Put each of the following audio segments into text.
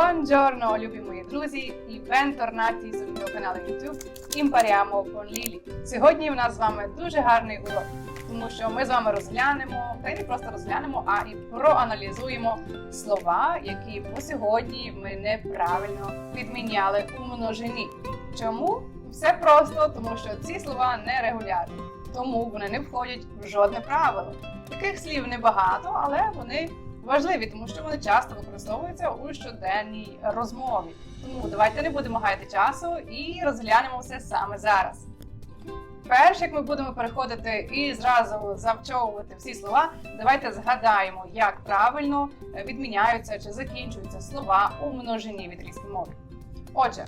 Buongiorno, любі друзі і бенторнаті з мого каналу YouTube Impariamo con Lili. Сьогодні у нас з вами дуже гарний урок, тому що ми з вами розглянемо, та й не просто розглянемо, а і проаналізуємо слова, які по сьогодні ми неправильно відміняли у множині. Чому? Все просто, тому що ці слова не регулярні, тому вони не входять в жодне правило. Таких слів небагато, але вони важливі, тому що вони часто використовуються у щоденній розмові. Тому давайте не будемо гаяти часу і розглянемо все саме зараз. Перш як ми будемо переходити і зразу завчовувати всі слова, давайте згадаємо, як правильно відміняються чи закінчуються слова у множині в італійській мові. Отже,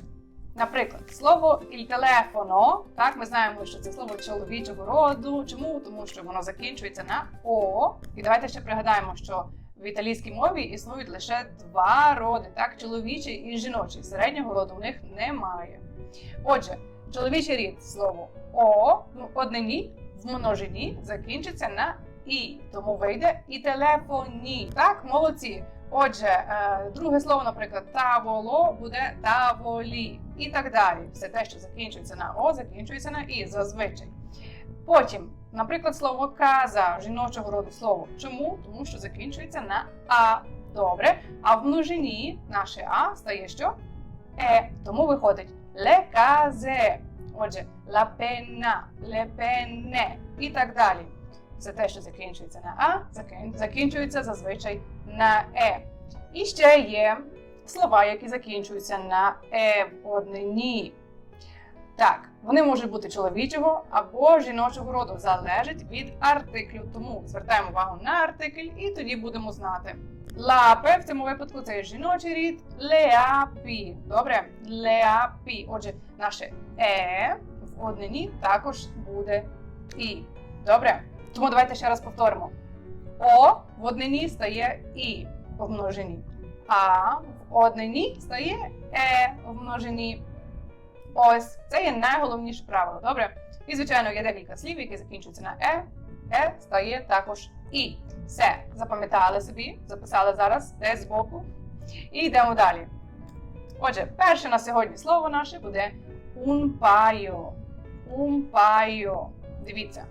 наприклад, слово «il telefono», так, ми знаємо, що це слово чоловічого роду. Чому? Тому що воно закінчується на О. І давайте ще пригадаємо, що в італійській мові існують лише два роди, так, чоловічий і жіночий. Середнього роду у них немає. Отже, чоловічий рід слово О ну, однині в множині закінчиться на І, тому вийде і телефоні. Так, молодці. Отже, е, друге слово, наприклад, таволо буде таволі і так далі. Все те, що закінчується на О, закінчується на І зазвичай. Потім, наприклад, слово каза жіночого роду слово. Чому? Тому що закінчується на А. Добре. А в множині наше А стає що? Е. Тому виходить ле казе. Отже, penna, le і так далі. Це те, що закінчується на А, закінчується зазвичай на Е. І ще є слова, які закінчуються на Е в однині. Так, вони можуть бути чоловічого або жіночого роду, залежить від артиклю. Тому звертаємо увагу на артикль і тоді будемо знати. Лапе в цьому випадку це жіночий рід леапі. Добре? Леапі. Отже, наше е в однині також буде і. Добре? Тому давайте ще раз повторимо. О в однині стає і в множині. А в однині стає е в множині. Ось це є найголовніше правило. Добре? І, звичайно, є декілька слів, які закінчуються на е. Е стає також і. Все, запам'ятали собі, записали зараз десь збоку. І йдемо далі. Отже, перше на сьогодні слово наше буде. Un paio. Дивіться,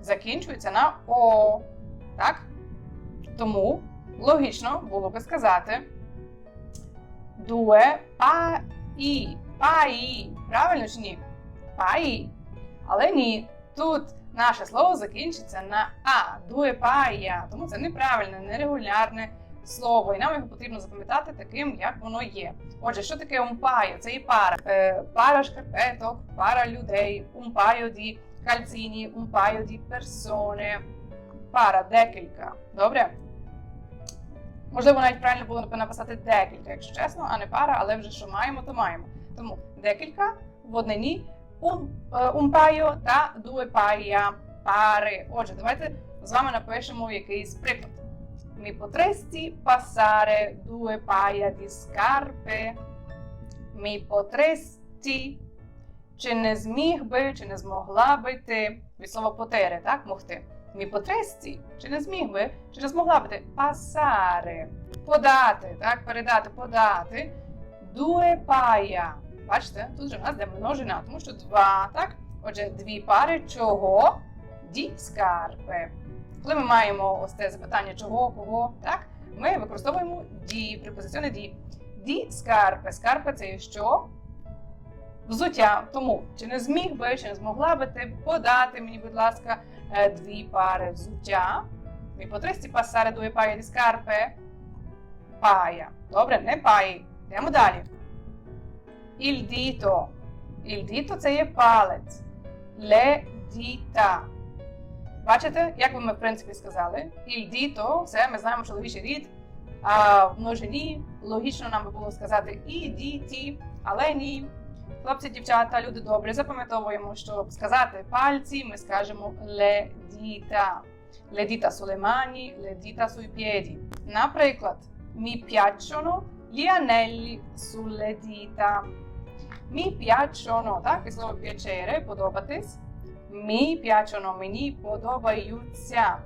закінчується на О. Так? Тому логічно було би сказати due pa'i. Паї. Правильно чи ні? Паї. Але ні. Тут наше слово закінчиться на А. Дуе пая. Тому це неправильне, нерегулярне слово. І нам його потрібно запам'ятати таким, як воно є. Отже, що таке умпайо? Це і пара. Е, пара шкарпеток, пара людей, умпайо ді кальціні, умпайо ді персоне. Пара декілька. Добре? Можливо, навіть правильно було написати декілька, якщо чесно, а не пара, але вже що маємо, то маємо. Тому декілька в однині un, un та due paia пари. Отже, давайте з вами напишемо якийсь приклад. Mi potresti passare due paia di scarpe? Mi potresti. Чи не зміг би, чи не змогла би ти від слова потере, так, могти? Мі потресті, чи не зміг би, чи не змогла би ти пасаре, подати, так, передати, подати. Дуе пая. Бачите, тут же в нас де множина, тому що два, так? Отже, дві пари чого? Ді скарпи. Коли ми маємо ось це запитання чого, кого, так? Ми використовуємо ді, препозиціони ді. Ді скарпи. Скарпи це що? Взуття. Тому, чи не зміг би, чи не змогла би ти подати мені, будь ласка, дві пари взуття. Mi potresti passare due paia di scarpe? Paia. Добре, не паї. Йдемо далі. Il dito. Il dito це є палець. Le dita. Бачите, як би ми, в принципі, сказали? Il dito, це ми знаємо чоловічий рід. А в множині логічно нам би було сказати і діті, але ні. Хлопці, дівчата, люди добрі, запам'ятовуємо, щоб сказати пальці, ми скажемо mani, le dita sui piedi. Наприклад, mi piacciono gli anelli sulle dita. Mi piacciono, так, і piacere, подобатись. Mi piacciono, мені подобаються.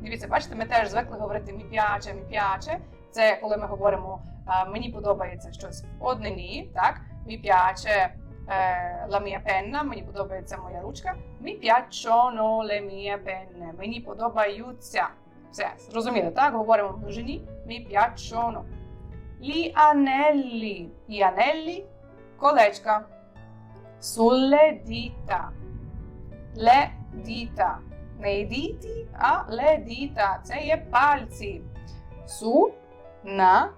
Дивіться, бачите, ми теж звикли говорити mi piace, mi piace. Це коли ми говоримо е, мені подобається щось в однині, так? Mi piace е, la mia penna, мені подобається моя ручка. Mi piacciono le mie penne. Мені подобаються. Все, зрозуміли, так? Говоримо в множині. Mi piacciono. Gli anelli. Gli anelli – колечка. Sulle dita. Le dita. Не й діті, а ле діта. Це є пальці. Су, на,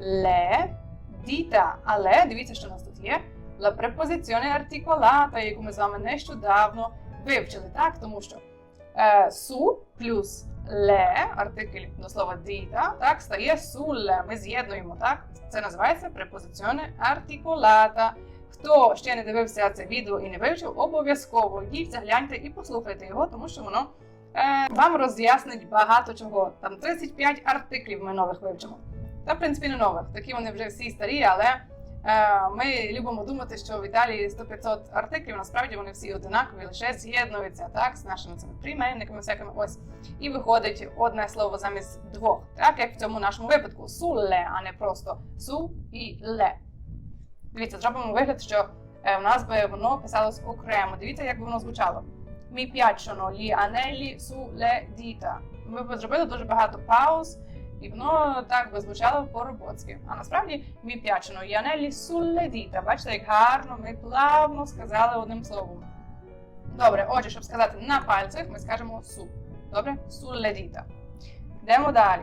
ле, діта. Але дивіться, що у нас тут є. La preposizione articolata, яку ми з вами нещодавно вивчили, так? Тому що е, су плюс ле, артикль до слова діта, так, стає суле. Ми з'єднуємо, так? Це називається preposizione articolata. Хто ще не дивився це відео і не вивчив, обов'язково йдіть, загляньте і послухайте його, тому що воно е, вам роз'яснить багато чого. Там 35 артиклів ми нових вивчимо. Та, в принципі, не нових. Такі вони вже всі старі, але ми любимо думати, що в Італії 100-500 артиклів, насправді вони всі одинакові, лише з'єднуються так, з нашими цими прийменниками, всякими ось. І виходить одне слово замість двох. Так, як в цьому нашому випадку суле, а не просто су і ле. Дивіться, зробимо вигляд, що е, в нас би воно писалось окремо. Дивіться, як би воно звучало. Mi piacciono gli anelli sulle dita. Ми б зробили дуже багато пауз, і воно так би звучало по-роботськи. А насправді piacciono gli anelli sulle. Бачите, як гарно ми плавно сказали одним словом. Добре, отже, щоб сказати на пальцях, ми скажемо су. Добре? Dita. Йдемо далі.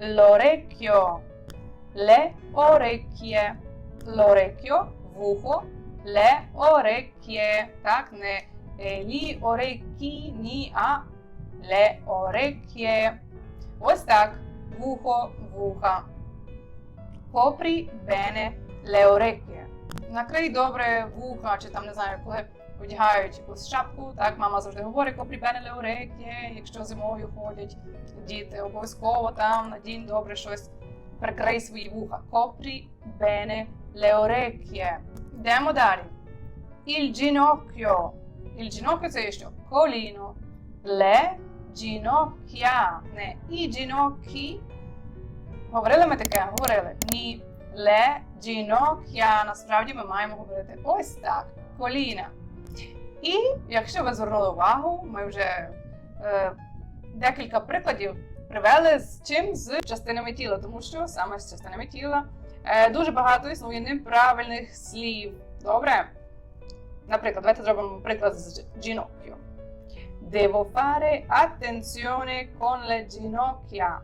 L'orecchio. Le orecchie l'orecchio, вухо, le orecchie, так, не лі orecchi, ні, а le orecchie. Ось так, вухо, вуха. Попрі le orecchie. Накрий добре вуха, чи там не знаю, коли одягають якусь шапку. Так, мама завжди говорить попрі le orecchie, якщо зимою ходять діти, обов'язково там надінь добре щось. Прикрий свої вуха. Bene le orecchie. Йдемо далі. Il ginocchio. Il ginocchio це що? Коліно. Le ginocchia. Не і ginocchi. Говорили ми таке? Говорили. Ні. Le ginocchia. Насправді ми маємо говорити ось так. Коліна. І якщо ви звернули увагу, ми вже е, декілька прикладів привели з чим з частинами тіла, тому що саме з частинами тіла е, дуже багато існує неправильних слів. Добре? Наприклад, давайте зробимо приклад з ginocchio. Devo fare attenzione con le ginocchia.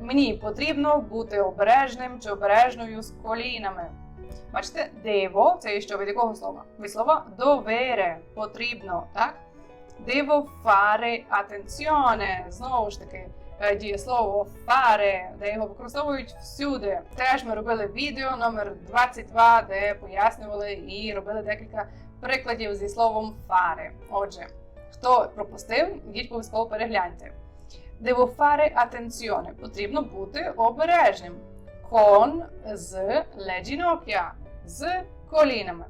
Мені потрібно бути обережним чи обережною з колінами. Бачите, devo – це що від якого слова? Від слова dovere, потрібно, так? Devo fare attenzione. Знову ж таки, е, дієслово fare, де його використовують всюди. Теж ми робили відео номер 22, де пояснювали і робили декілька прикладів зі словом fare. Отже, хто пропустив, йдіть обов'язково перегляньте. Fare attenzione. Потрібно бути обережним. Con з ginocchia, з колінами.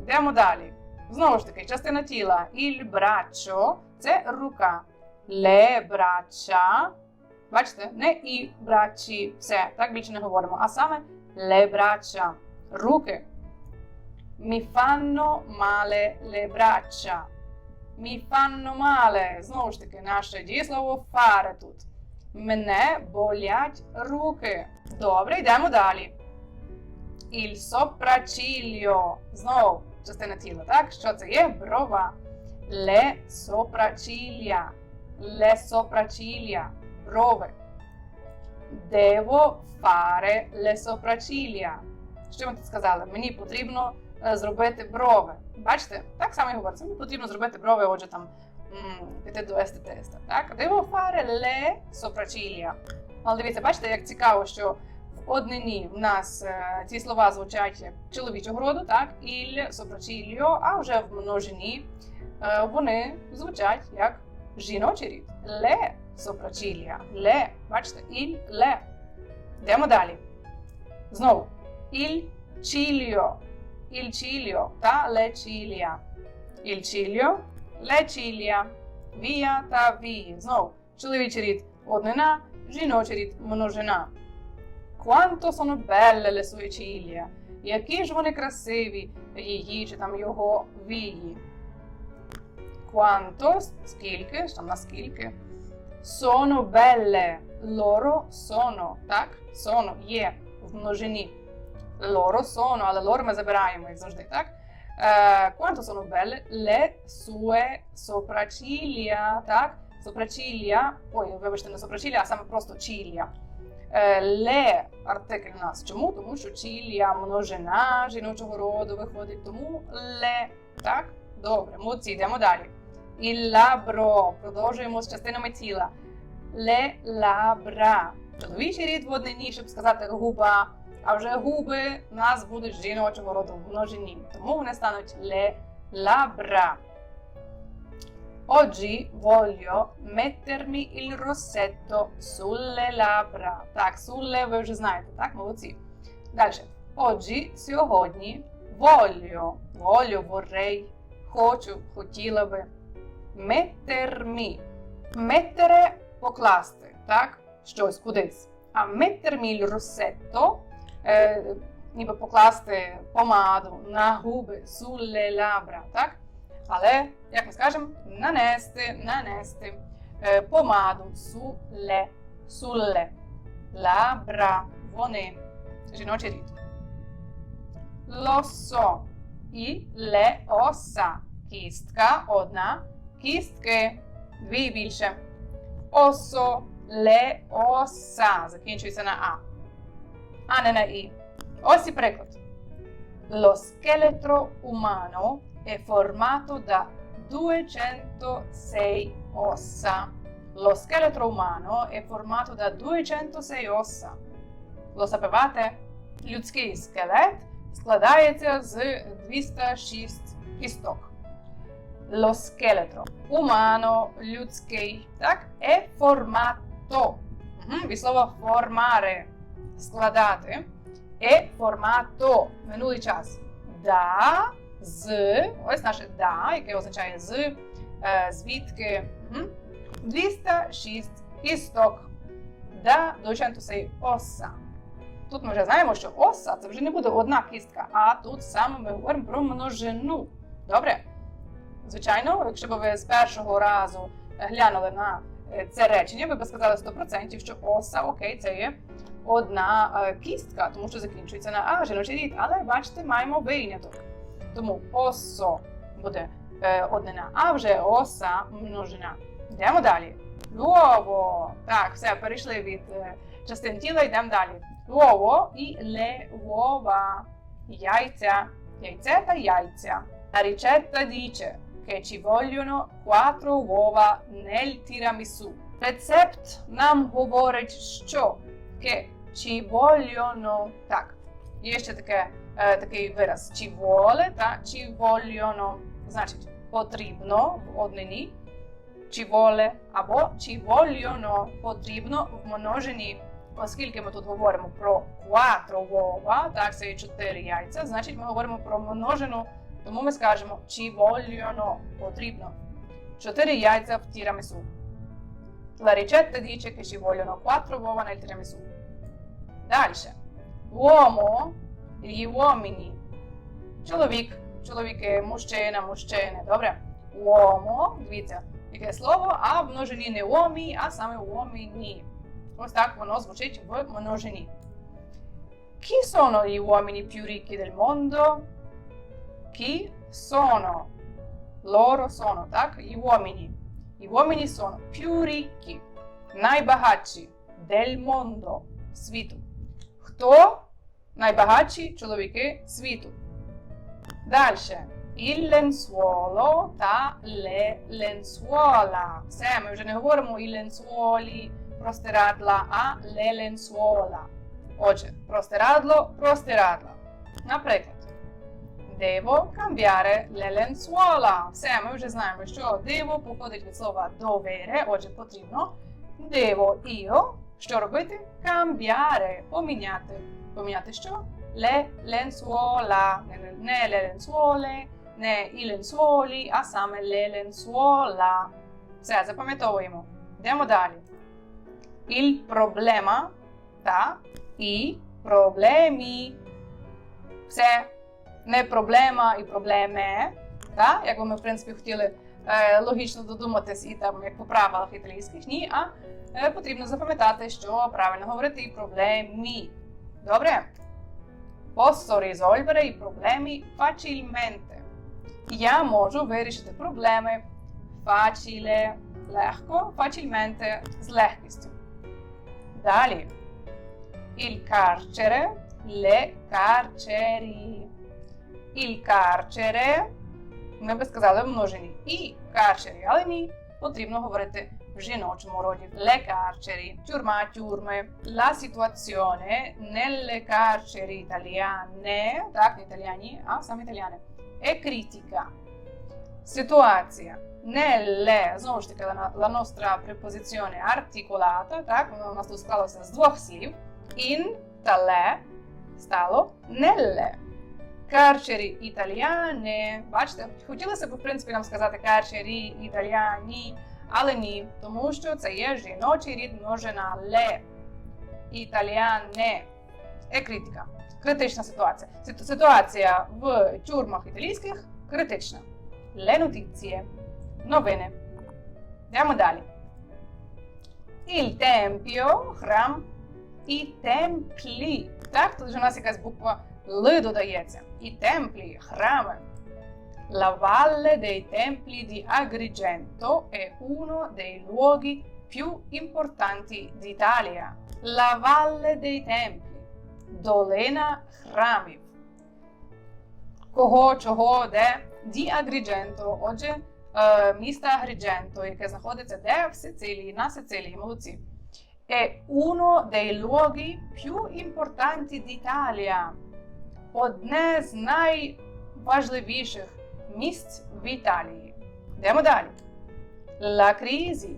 Йдемо далі. Знову ж таки, частина тіла. Braccio – це рука. Braccia. Бачите, не і брачі. Все, так більше не говоримо. А саме braccia. Руки. Mi fanno male le braccia. Mi fanno male. Знову ж таки, наше дієслово fare тут. Мене болять руки. Добре, йдемо далі. Il sopracciglio. Знову частина тіла, так? Що це є? Брова. Le sopracciglia. Le sopracciglia. Брови. Devo fare le sopracciglia. Що ми тут сказали? Мені потрібно зробити брови. Бачите? Так само і говориться. Мені потрібно зробити брови, отже, там піти до естетиста. Так? Devo fare le sopracciglia. Але дивіться, бачите, як цікаво, що в однині в нас е, ці слова звучать чоловічого роду, так, il sopracciglio, а вже в множині е, вони звучать як жіночий рід. Le sopraciglia. Le. Бачите, il, le. Йдемо далі. Знову. Il ciglio. Il ciglio та ciglia. Il ciglio, ciglia. Via та вії. Знову чоловічий рід однина, жіночий рід множина. Quanto sono belle le sue ciglia. Які ж вони красиві, її чи там його вії. Quanto, скільки, там наскільки. Sono belle. Loro sono, так? Sono є в множині. Loro sono, але loro забираємо, як завжди, так? Uh, quanto sono belle le sue sopracciglia, так? Sopracciglia, ой, вибачте, не sopracciglia, а саме просто. Uh, le артикль у нас. Чому? Тому що ciglia множина жіночого роду виходить, тому le, так? Добре, молодці, йдемо далі. Il labbro, продовжуємо з частинами тіла. Le labbra. Чоловічий рід в однині, щоб сказати губа. А вже губи у нас будуть жіночого роду в множині. Тому вони стануть le labbra. Oggi voglio mettermi il rossetto sulle labbra. Так, sulle ви вже знаєте, так? Молодці. Далі. Oggi, сьогодні, voglio, voglio, vorrei, хочу, хотіла би. Mettermi. Mettere – покласти, так? Щось кудись. А mettermi il rossetto е, ніби покласти помаду на губи, sulle labbra, так? Але, як ми скажемо, нанести, нанести е, помаду sulle, sulle labbra, вони, жіночий рід. L'osso і ossa. Кістка одна, кістки дві більше. Le ossa. Закінчується на А а не на І. Ось і приклад. Lo scheletro umano è formato da 206 ossa. Lo scheletro umano è formato da 206 ossa. Lo sapevate? Людський скелет складається з 206 кісток. Lo scheletro umano людський, так? È formato. Угу. Від слова formare Складати е формато минулий час. Да, з, ось наше да, яке означає з, е, звідки. 206 кісток. Да, долученто сей оса. Тут ми вже знаємо, що оса це вже не буде одна кістка, а тут саме ми говоримо про множину. Добре? Звичайно, якщо б ви з першого разу глянули на е, це речення, ви б сказали 100%, що оса, окей, це є одна е, кістка, тому що закінчується на А, жіночий. Але бачите, маємо виняток. Тому осо буде е, однина, а вже оса множина. Йдемо далі. Лово. Так, все, перейшли від е, частин тіла, йдемо далі. Лово і левова. Яйця. Яйце та яйця. La ricetta dice che ci vogliono 4 uova nel tiramisù. Рецепт нам говорить, що che Ci vogliono. Так, є ще таке, е, такий вираз. Ci vuole та ci vogliono. Значить, потрібно в однині. Ci vuole або ci vogliono потрібно в множині. Оскільки ми тут говоримо про quattro uova, так, це є 4 яйця, значить ми говоримо про множину, тому ми скажемо ci vogliono потрібно. 4 яйця в тірамісу. La ricetta dice che ci vogliono 4 uova nel tiramisù. Далі. Uomo, gli uomini. Чоловік, чоловіки, мужчина, мужчини. Добре? Uomo, дивіться, яке слово, а в множині не уомі, а саме uomini. Ось так воно звучить в множині. Chi sono gli uomini più ricchi del mondo? Chi sono? Loro sono, так? Gli uomini. Gli uomini sono più ricchi, найбагатші del mondo, світу. Хто найбагатші чоловіки світу? Далі. Il lenzuolo та le lenzuola. Все, ми вже не говоримо il lenzuoli, простирадла, а le lenzuola. Отже, простирадло, простирадла. Наприклад, devo cambiare le lenzuola. Все, ми вже знаємо, що devo походить від слова dovere, отже, потрібно. Devo io що робити? Cambiare. Поміняти. Поміняти що? Le lenzuola. Не le lenzuole, не i lenzuoli, а саме le lenzuola. Все, запам'ятовуємо. Йдемо далі. Il problema та і проблемі. Все не проблема і проблеме. Та? Як би ми, в принципі, хотіли е, логічно додуматись і там, як по правилах італійських, ні, а е, потрібно запам'ятати, що правильно говорити і проблемі. Добре? Posso risolvere i problemi facilmente. Я можу вирішити проблеми facile, легко, facilmente, з легкістю. Далі. Il carcere, le carceri. Il carcere, ми би сказали в множині. І carceri, але ні, потрібно говорити в жіночому роді. Le carceri, тюрма, тюрми. La situazione nelle carceri italiane, так, не італіані, а саме італіани, è critica. Ситуація nelle, знову ж таки, la, nostra preposizione articolata, так, у нас тут склалося з двох слів. In та le стало nelle. Карчері італіане. Бачите, хотілося б, в принципі, нам сказати карчері італіані, але ні, тому що це є жіночий рід множина ле. Італіане. Е критика. Критична ситуація. Ситуація в тюрмах італійських критична. Le notizie. Новини. Йдемо далі. Il tempio, храм і темплі. Так, тут же у нас якась буква Л додається. І темплі, храми. La Valle dei Templi di Agrigento è uno dei luoghi più importanti d'Italia. La Valle dei Templi. Долина храмів. Кого, чого, де? Ді Агрідженто. Отже, е, міста Агрідженто, яке знаходиться де в Сицилії, на Сицилії, молодці. È uno dei luoghi più importanti d'Italia. Одне з найважливіших місць в Італії. Йдемо далі. La crisi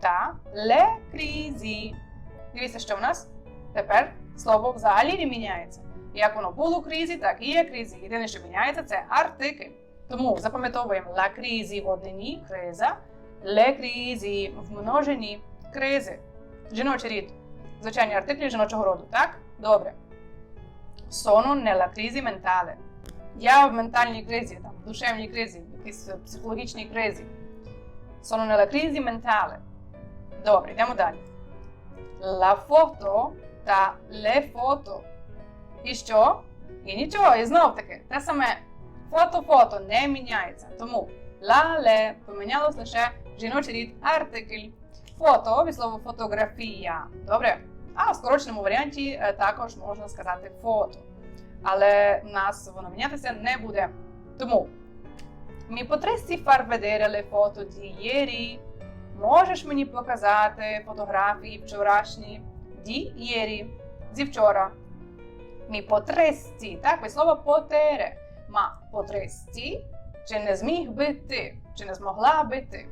та le crisi. Дивіться, що в нас тепер слово взагалі не міняється. Як воно було в кризі, так і є кризі. Єдине, що міняється, це артикль. Тому запам'ятовуємо la crisi в однині криза, le crisi в множині кризи. Жіночий рід. Звичайні артиклі жіночого роду, так? Добре. Sono nella crisi mentale. Я в ментальній кризі, там, в душевній кризі, в якійсь психологічній кризі. Sono nella crisi mentale. Добре, йдемо далі. La foto та le foto. І що? І нічого, і знов таки, те саме фото-фото не міняється. Тому le помінялось лише жіночий рід артикль. Фото від слова фотографія. Добре? А в скороченому варіанті е, також можна сказати фото. Але в нас воно мінятися не буде. Тому mi potresti far di ieri? Можеш мені показати фотографії вчорашні? Ді ieri. Зі вчора. Mi potresti, так, від слова потере. Ма potresti, чи не зміг би ти, чи не змогла би ти.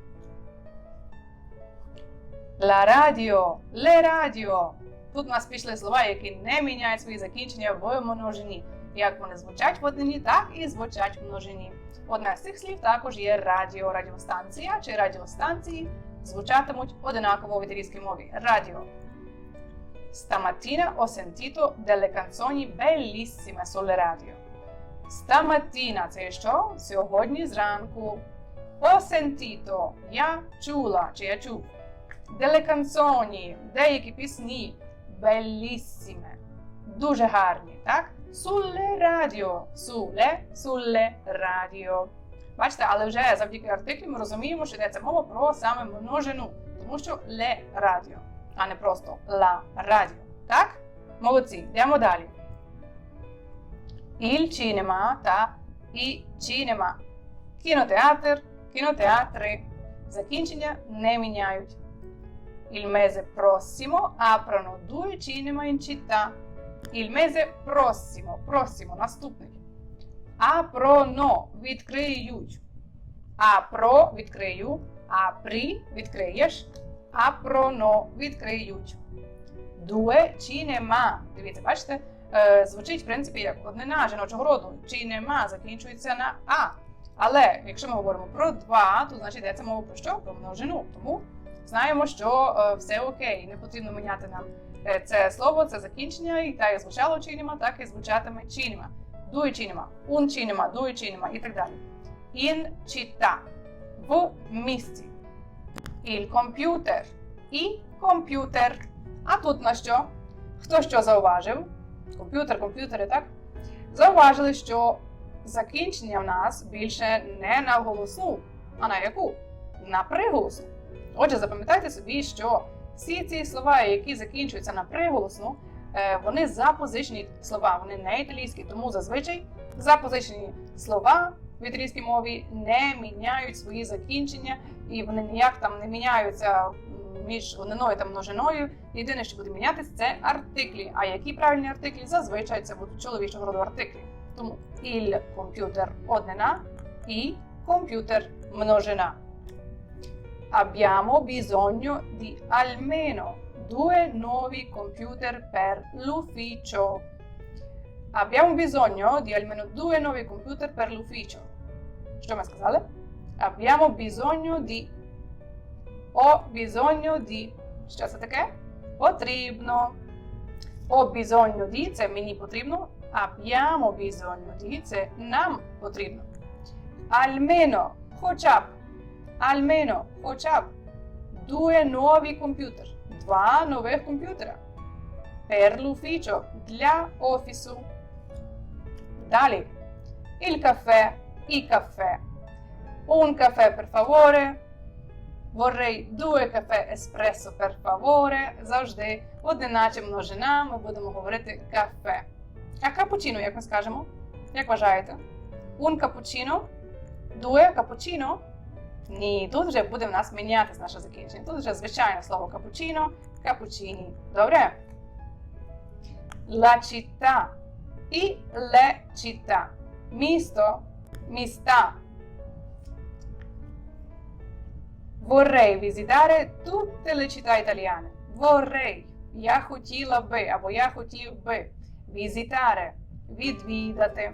La radio, le radio. Тут у нас пішли слова, які не міняють свої закінчення в множині. Як вони звучать в однині, так і звучать в множині. Одне з цих слів також є радіо, радіостанція чи радіостанції звучатимуть одинаково в італійській мові. Радіо. Stamattina ho sentito delle canzoni bellissime sulle radio. Stamattina це що? Сьогодні зранку. Ho sentito. Я чула чи я чув. Delle canzoni. Деякі пісні. Bellissime. Дуже гарні, так? Sulle radio. Sulle, sulle radio. Бачите, але вже завдяки артиклі ми розуміємо, що йдеться мова про саме множину, тому що le radio, а не просто la radio. Так? Молодці, йдемо далі. Il cinema та і cinema. Кінотеатр, кінотеатри. Закінчення не міняють. Il mese prossimo aprono due cinema in città. Il mese prossimo, prossimo, наступний. Aprono, відкриють. Апро відкрию, апрі відкриєш, апроно відкриють. Дуе cinema. Дивіться, бачите, звучить в принципі як однина жіночого роду. Cinema закінчується на А. Але якщо ми говоримо про два, то значить йдеться мова про що? Про множину. Тому знаємо, що е, все окей, не потрібно міняти нам е, це слово, це закінчення, і так як звучало чиніма, так і звучатиме чиніма. Дує чиніма, ун чиніма, дує чиніма і так далі. In città – в місті. Il computer – і комп'ютер. А тут на що? Хто що зауважив? Комп'ютер, комп'ютери, так? Зауважили, що закінчення в нас більше не на голосну, а на яку? На приголосну. Отже, запам'ятайте собі, що всі ці слова, які закінчуються на приголосну, е, вони запозичені слова, вони не італійські, тому зазвичай запозичені слова в італійській мові не міняють свої закінчення, і вони ніяк там не міняються між одниною та множиною. Єдине, що буде мінятися, це артиклі. А які правильні артиклі? Зазвичай це будуть чоловічого роду артиклі. Тому il computer однина і комп'ютер множина. Abbiamo bisogno di almeno due nuovi computer per l'ufficio. Abbiamo bisogno di almeno due nuovi computer per l'ufficio. Що ми сказали? Abbiamo bisogno di. Ho bisogno di. Що це таке? Потрібно. Ho bisogno di це мені потрібно. Abbiamo bisogno di це нам потрібно. Almeno, хоча б. Almeno, б. Due nuovi computer. Два нових комп'ютера. Per l'ufficio для офісу. Далі. Il caffè, і кафе. Un caffè per favore. Vorrei due caffè espresso per favore. Завжди одиначе множина ми будемо говорити кафе. А капучино, як ми скажемо? Як вважаєте? Un cappuccino? Due cappuccino? Ні, тут вже буде в нас мінятися наше закінчення. Тут вже звичайне слово капучино, капучині. Добре? La città і le città. Місто, міста. Vorrei visitare tutte le città italiane. Vorrei. Я хотіла би, або я хотів би. Visitare. Відвідати.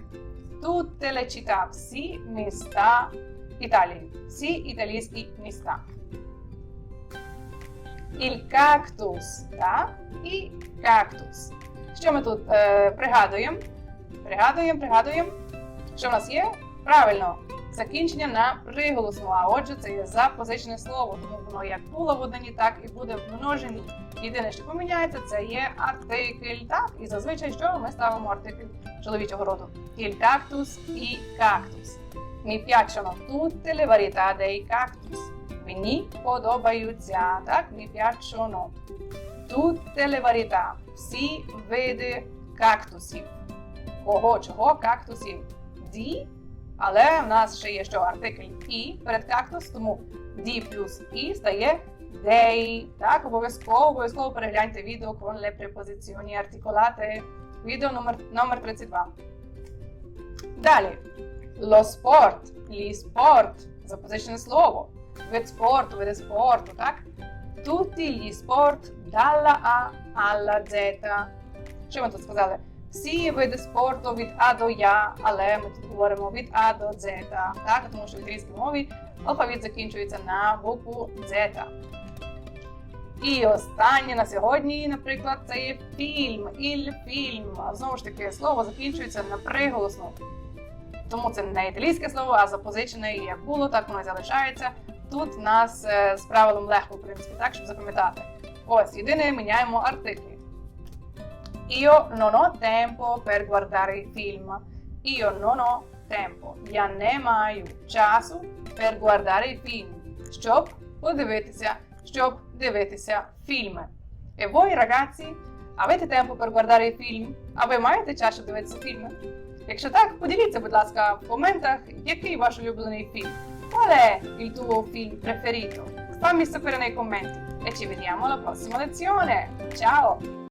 Tutte le città. Всі міста Італії. Всі італійські міста. Il cactus. Так? І cactus. Що ми тут е, пригадуємо? Пригадуємо, пригадуємо. Що в нас є? Правильно, закінчення на приголосну, а отже, це є запозичене слово, тому воно як було в однині, так і буде в множині. Єдине, що поміняється, це є артикль. Так, і зазвичай що ми ставимо артикль чоловічого роду. Il cactus і cactus. Mi piacciono tutte le varietà dei cactus. Мені подобаються, так? Mi piacciono tutte le varietà. Всі види кактусів. Кого, чого? Кактусів. Ді, але в нас ще є що артикль і перед кактус, тому ді плюс і стає dei. Так, обов'язково, обов'язково перегляньте відео con le preposizioni articolate. Відео номер, номер 32. Далі. Lo sport, лі спорт, запозичене слово. Вид спорту, види спорту, так? Tutti gli sport dalla A alla Z. Що ми тут сказали? Всі види спорту від А до Я, але ми тут говоримо від А до Z, так? Тому що в італійській мові алфавіт закінчується на букву Z. І останнє на сьогодні, наприклад, це є фільм, іль фільм. Знову ж таки, слово закінчується на приголосну. Тому це не італійське слово, а запозичене і як було, так воно і залишається. Тут нас е, з правилом легко, в принципі, так, щоб запам'ятати. Ось, єдине, міняємо артиклі. Io non ho tempo per guardare il film. Io non ho tempo. Я не маю часу per guardare il film. Щоб подивитися, щоб дивитися фільми. E voi, ragazzi, avete tempo per guardare il film? А ви маєте час, щоб дивитися фільми? Якщо так, поділіться, будь ласка, в коментах, який ваш улюблений фільм. Qual è il tuo film preferito? Fammi sapere nei commenti e ci vediamo alla prossima lezione. Ciao!